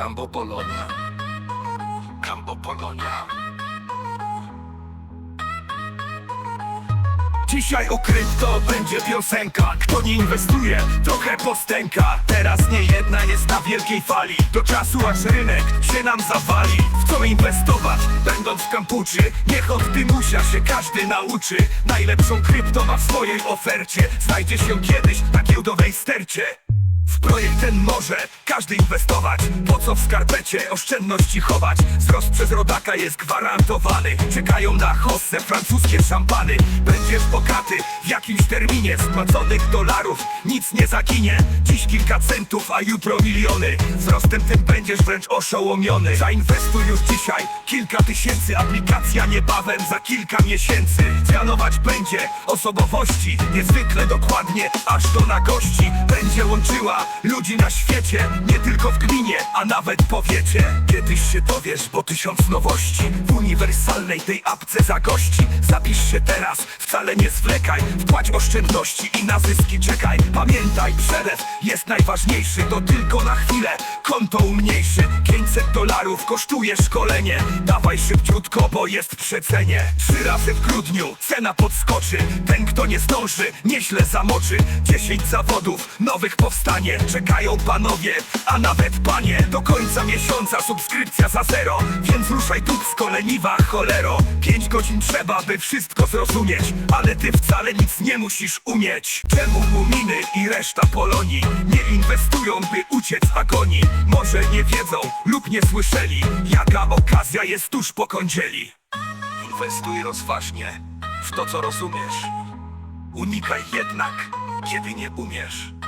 Cambo Polonia. Polonia. Dzisiaj o krypto będzie piosenka. Kto nie inwestuje, trochę postęka. Teraz nie jedna jest na wielkiej fali. Do czasu aż rynek się nam zawali. W co inwestować, będąc w kampuczy? Niech od dymusia się każdy nauczy. Najlepszą krypto ma w swojej ofercie. Znajdzie się kiedyś na giełdowej stercie w projekt ten może każdy inwestować. Po co w skarpecie oszczędności chować? Wzrost przez rodaka jest gwarantowany. Czekają na hossę francuskie szampany. Będziesz bogaty w jakimś terminie. Spłaconych dolarów nic nie zaginie. Dziś kilka centów, a jutro miliony. Wzrostem tym będziesz wręcz oszołomiony. Zainwestuj już dzisiaj kilka tysięcy. Aplikacja niebawem za kilka miesięcy. Zmianować będzie osobowości. Niezwykle dokładnie, aż do nagości. Będzie łączyła ludzi na świecie Nie tylko w gminie, a nawet powiecie Kiedyś się dowiesz, bo tysiąc nowości W uniwersalnej tej apce zagości. Zapisz się teraz, wcale nie zwlekaj Wpłać oszczędności i na zyski czekaj. Pamiętaj, przelew jest najważniejszy To tylko na chwilę, konto umniejszy 500 dolarów kosztuje szkolenie. Dawaj szybciutko, bo jest przecenie. Trzy razy w grudniu cena podskoczy. Ten kto nie zdąży, nieźle zamoczy. 10 zawodów nowych powstanie. Czekają panowie, a nawet panie. Do końca miesiąca subskrypcja za zero. Więc ruszaj dupsko leniwa cholero. 5 godzin trzeba, by wszystko zrozumieć. Ale ty wcale nic nie musisz umieć. Czemu Muminy i reszta Polonii Nie inwestują, by uciec agonii? Może nie wiedzą lub nie słyszeli Jaka okazja jest tuż po kądzieli. Inwestuj rozważnie w to co rozumiesz. Unikaj jednak, kiedy nie umiesz